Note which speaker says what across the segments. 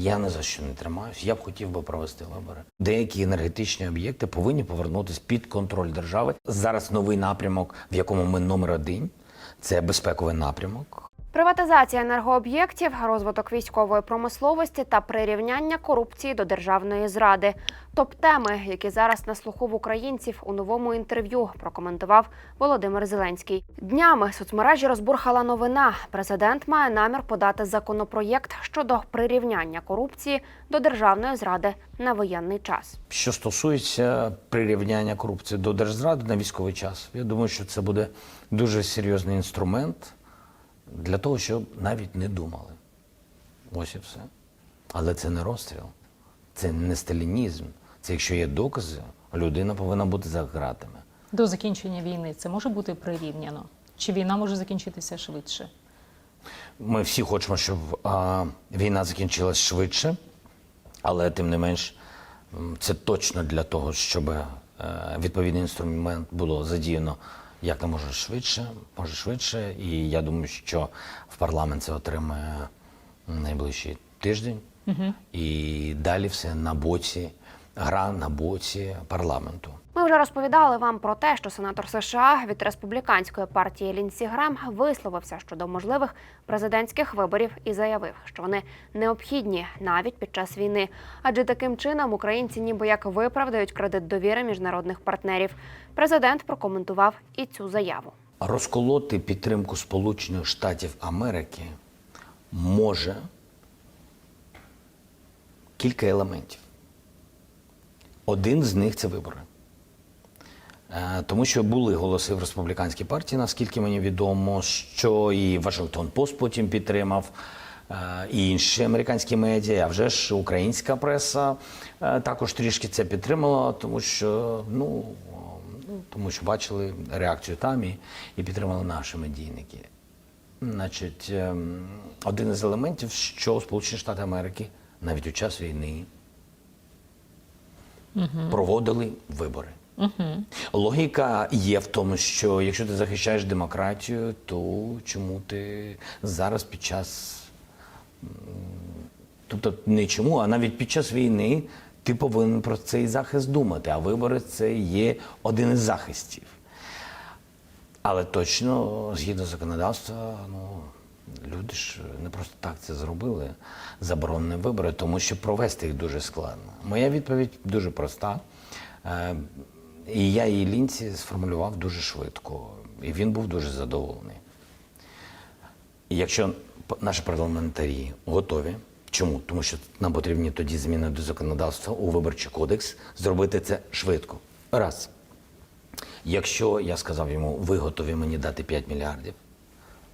Speaker 1: Я не за що не тримаюсь. Я б хотів би провести вибори. Деякі енергетичні об'єкти повинні повернутися під контроль держави. Зараз новий напрямок, в якому ми номер один. Це безпековий напрямок.
Speaker 2: Приватизація енергооб'єктів, розвиток військової промисловості та прирівняння корупції до державної зради. Топ-теми, які зараз на слуху в українців у новому інтерв'ю прокоментував Володимир Зеленський. Днями соцмережі розбурхала новина. Президент має намір подати законопроєкт щодо прирівняння корупції до державної зради на воєнний час.
Speaker 1: Що стосується прирівняння корупції до держзради на військовий час, я думаю, що це буде дуже серйозний інструмент для того, щоб навіть не думали. Ось і все. Але це не розстріл, це не сталінізм. Це якщо є докази, людина повинна бути за ґратами.
Speaker 3: До закінчення війни це може бути прирівняно? Чи війна може закінчитися швидше?
Speaker 1: Ми всі хочемо, щоб а, війна закінчилась швидше, але тим не менш, це точно для того, щоб е, відповідний інструмент було задіяно як не може швидше, може швидше. І я думаю, що в парламент це отримає найближчий тиждень. І далі все на боці, гра на боці парламенту.
Speaker 2: Ми вже розповідали вам про те, що сенатор США від республіканської партії Лінсі Грем висловився щодо можливих президентських виборів і заявив, що вони необхідні навіть під час війни, адже таким чином українці ніби як виправдають кредит довіри міжнародних партнерів. Президент прокоментував і цю заяву.
Speaker 1: Розколоти підтримку Сполучених Штатів Америки може кілька елементів. Один з них це вибори. Е, Тому що були голоси в республіканській партії, наскільки мені відомо, що і Вашингтон Пост потім підтримав, е, і інші американські медіа, а вже ж українська преса е, також трішки це підтримала, тому що ну, тому що бачили реакцію там і, і підтримали наші медійники. Значить, ем, один із елементів, що Сполучені Штати Америки навіть у час війни проводили вибори. Логіка є в тому, що якщо ти захищаєш демократію, то чому ти зараз під час. Тобто не чому, а навіть під час війни ти повинен про цей захист думати, а вибори це є один із захистів. Але точно, згідно законодавства, ну, люди ж не просто так це зробили, заборонені вибори, тому що провести їх дуже складно. Моя відповідь дуже проста. Е, І я її лінці сформулював дуже швидко. І він був дуже задоволений. І Якщо наші парламентарі готові, чому? Тому що нам потрібні тоді зміни до законодавства у виборчий кодекс, зробити це швидко. Раз. Якщо я сказав йому, ви готові мені дати 5 мільярдів,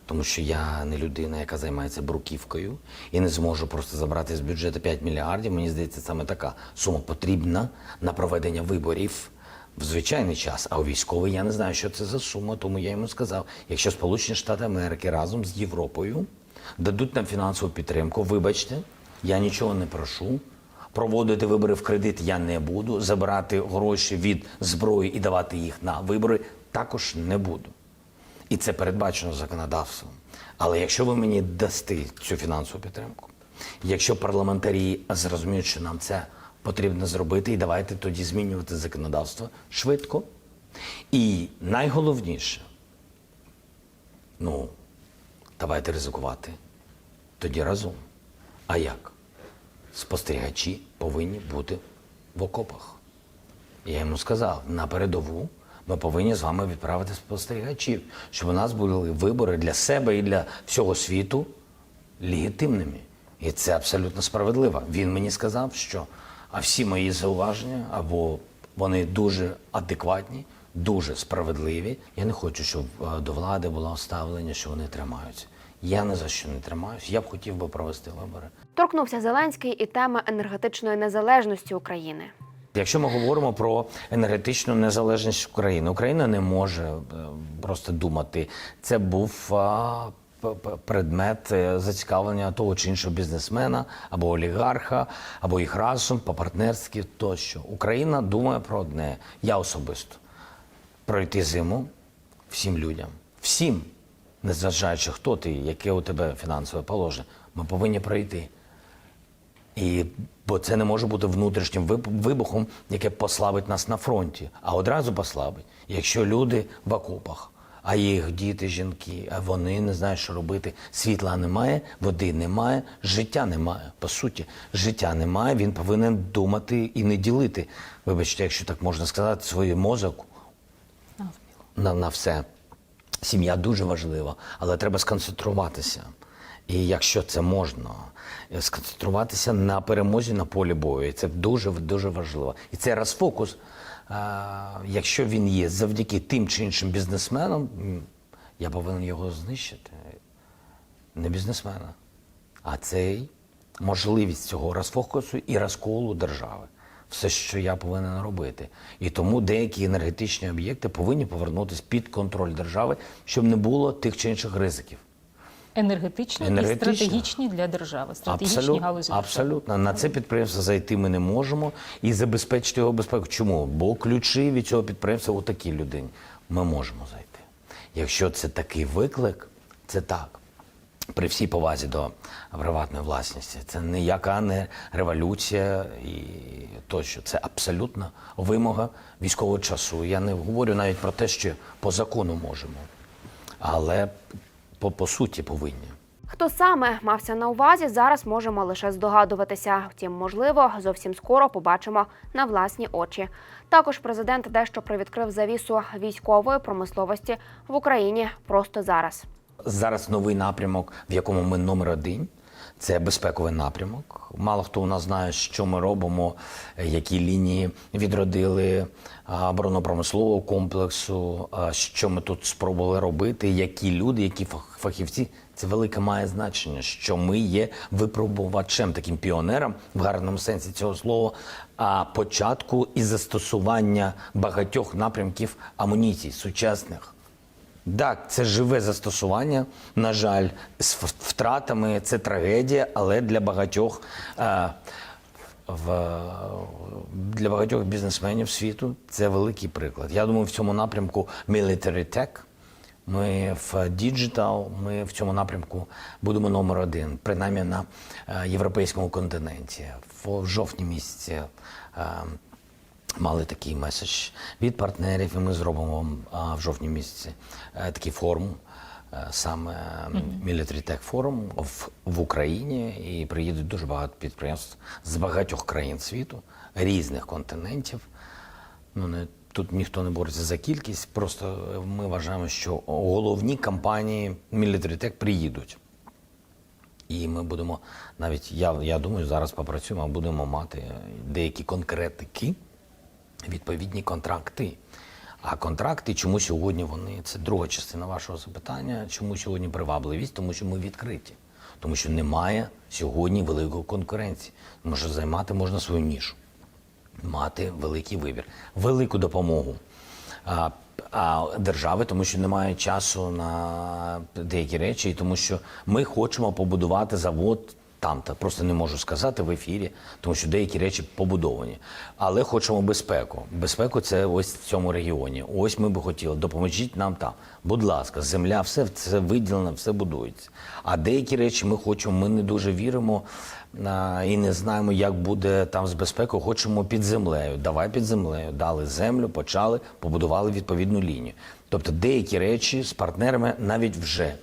Speaker 1: тому що я не людина, яка займається бруківкою, і не зможу просто забрати з бюджету 5 мільярдів. Мені здається, саме така сума потрібна на проведення виборів в звичайний час. А у військовий я не знаю, що це за сума, тому я йому сказав: якщо Сполучені Штати Америки разом з Європою дадуть нам фінансову підтримку, вибачте, я нічого не прошу. Проводити вибори в кредит я не буду. Забирати гроші від зброї і давати їх на вибори також не буду. І це передбачено законодавством. Але якщо ви мені дасте цю фінансову підтримку, якщо парламентарі зрозуміють, що нам це потрібно зробити, і давайте тоді змінювати законодавство швидко. І найголовніше, ну, давайте ризикувати тоді разом. А як? Спостерігачі повинні бути в окопах. Я йому сказав, на передову ми повинні з вами відправити спостерігачів, щоб у нас були вибори для себе і для всього світу легітимними. І це абсолютно справедливо. Він мені сказав, що а всі мої зауваження або вони дуже адекватні, дуже справедливі. Я не хочу, щоб е, до влади було ставлення, що вони тримаються. Я ні за що не тримаюся. Я б хотів би провести вибори.
Speaker 2: Торкнувся Зеленський і теми енергетичної незалежності України.
Speaker 1: Якщо ми говоримо про енергетичну незалежність України, Україна не може е, просто думати. Це був предмет е, зацікавлення того чи іншого бізнесмена або олігарха, або їх разом по-партнерськи тощо. Україна думає про одне. Я особисто пройти зиму всім людям, всім, незважаючи хто ти, яке у тебе фінансове положення, ми повинні пройти І, бо це не може бути внутрішнім виб- вибухом, яке послабить нас на фронті, а одразу послабить, якщо люди в окопах, а їх діти, жінки, а вони не знають, що робити. Світла немає, води немає, життя немає. По суті, життя немає. Він повинен думати і не ділити. Вибачте, якщо так можна сказати, свій мозок на, на все. Сім'я дуже важлива, але треба сконцентруватися. І якщо це можна, е, сконцентруватися на перемозі на полі бою. І це дуже дуже важливо. І цей розфокус, а, якщо він є завдяки тим чи іншим бізнесменам, я повинен його знищити. Не бізнесмена, а цей можливість цього розфокусу і розколу держави. Все, що я повинен робити. І тому деякі енергетичні об'єкти повинні повернутися під контроль держави, щоб не було тих чи інших ризиків.
Speaker 3: Енергетичні,
Speaker 1: Енергетичні.
Speaker 3: і стратегічні для держави, стратегічні
Speaker 1: Абсолютно,
Speaker 3: галузі.
Speaker 1: абсолютно. На це підприємство зайти ми не можемо і забезпечити його безпеку. Чому? Бо ключі від цього підприємства у такій людині. Ми можемо зайти. Якщо це такий виклик, це так. При всій повазі до приватної власності. Це ніяка не революція і тощо. Це абсолютно вимога військового часу. Я не говорю навіть про те, що по закону можемо, але по, по суті повинні.
Speaker 2: Хто саме мався на увазі, зараз можемо лише здогадуватися. Втім, можливо, зовсім скоро побачимо на власні очі. Також президент дещо привідкрив завісу військової промисловості в Україні просто зараз.
Speaker 1: Зараз новий напрямок, в якому ми номер один. Це безпековий напрямок. Мало хто у нас знає, що ми робимо, які лінії відродили оборонно-промислового комплексу, що ми тут спробували робити, які люди, які фах- фахівці. Це велике має значення, що ми є випробувачем, таким піонером в гарному сенсі цього слова, а початку і застосування багатьох напрямків амуніцій сучасних. Так, це живе застосування. На жаль, з втратами це трагедія, але для багатьох е, в, для багатьох бізнесменів світу це великий приклад. Я думаю, в цьому напрямку Military Tech, ми в Digital, ми в цьому напрямку будемо номер один, принаймні на е, європейському континенті. В жовтні місяці. е, мали такий меседж від партнерів, і ми зробимо в жовтні місяці е, такий форум, е, саме Military Tech Forum в, в Україні. І приїдуть дуже багато підприємств з багатьох країн світу, різних континентів. Ну, не, тут ніхто не бореться за кількість, просто ми вважаємо, що головні компанії Military Tech приїдуть. І ми будемо навіть, я, я думаю, зараз попрацюємо, а будемо мати деякі конкретики, відповідні контракти. А контракти, чому сьогодні вони, це друга частина вашого запитання, чому сьогодні привабливість? Тому що ми відкриті. Тому що немає сьогодні великої конкуренції. Тому що займати можна свою нішу мати великий вибір, велику допомогу а, а держави, тому що немає часу на деякі речі, і тому що ми хочемо побудувати завод. Там та просто не можу сказати в ефірі, тому що деякі речі побудовані. Але хочемо безпеку. Безпеку це ось в цьому регіоні. Ось ми би хотіли. Допоможіть нам там. Будь ласка, земля, все це виділено, все будується. А деякі речі ми хочемо, ми не дуже віримо і не знаємо, як буде там з безпекою. Хочемо під землею. Давай під землею. Дали землю, почали, побудували відповідну лінію. Тобто деякі речі з партнерами навіть вже.